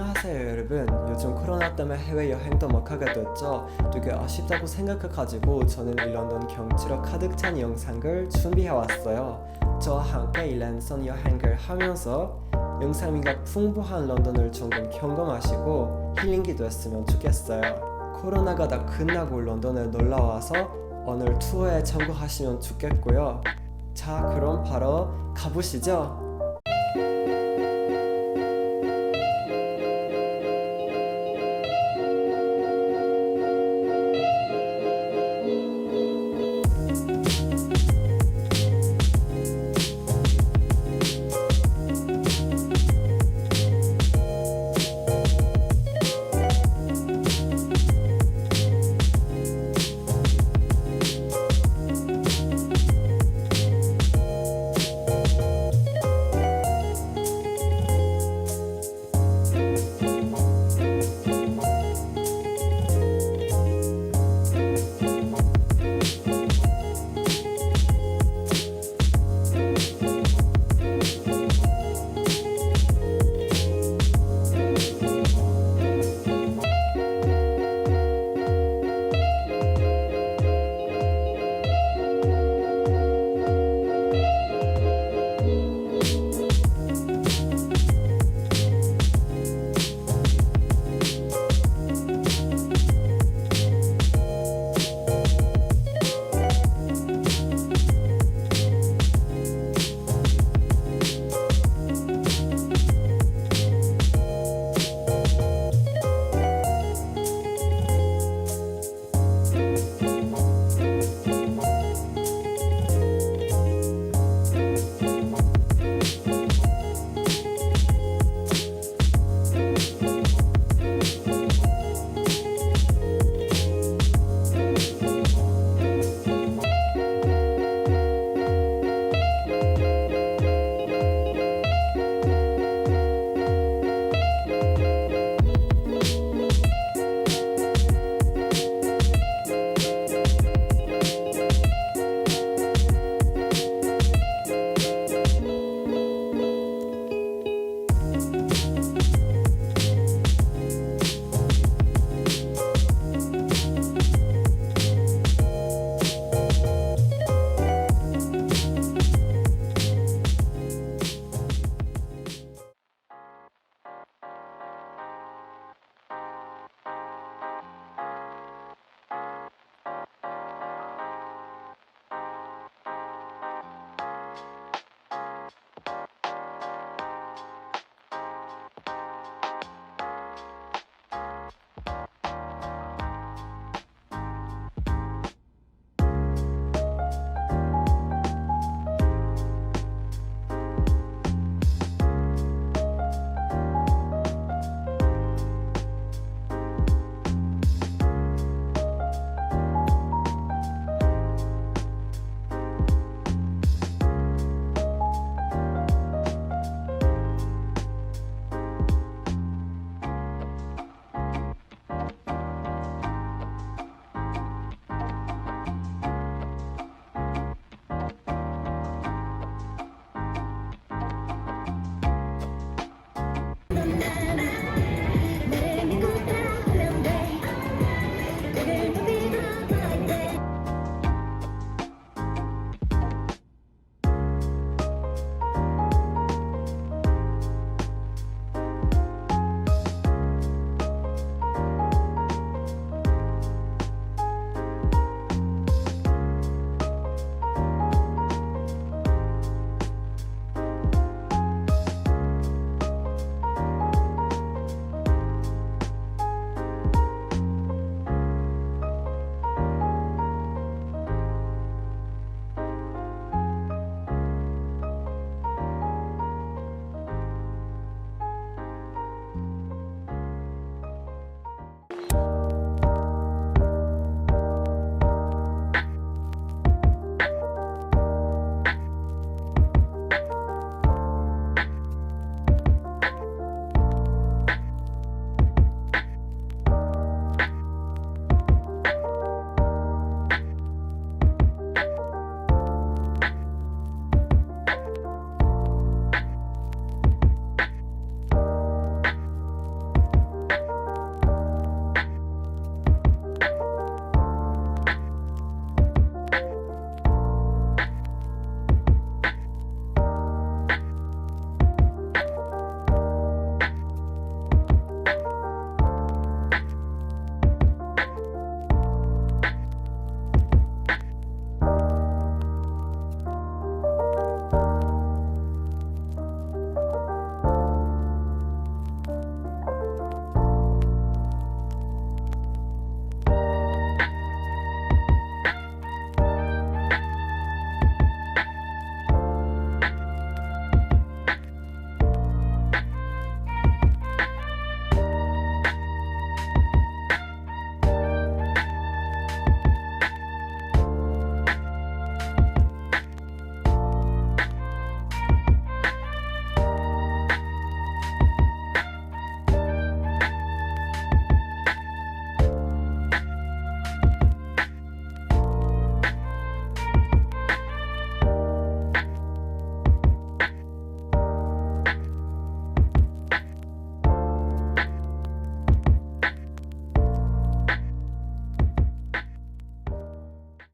안녕하세요 여러분 요즘 코로나 때문에 해외여행도 못 가게 됐죠. 되게 아쉽다고 생각해가지고 저는 이 런던 경치로 가득 찬 영상을 준비해왔어요. 저와 함께 이 랜선 여행을 하면서 영상미가 풍부한 런던을 조금 경험하시고 힐링기 됐으면 좋겠어요. 코로나가 다 끝나고 런던에 놀러와서 오늘 투어에 참고하시면 좋겠고요. 자 그럼 바로 가보시죠.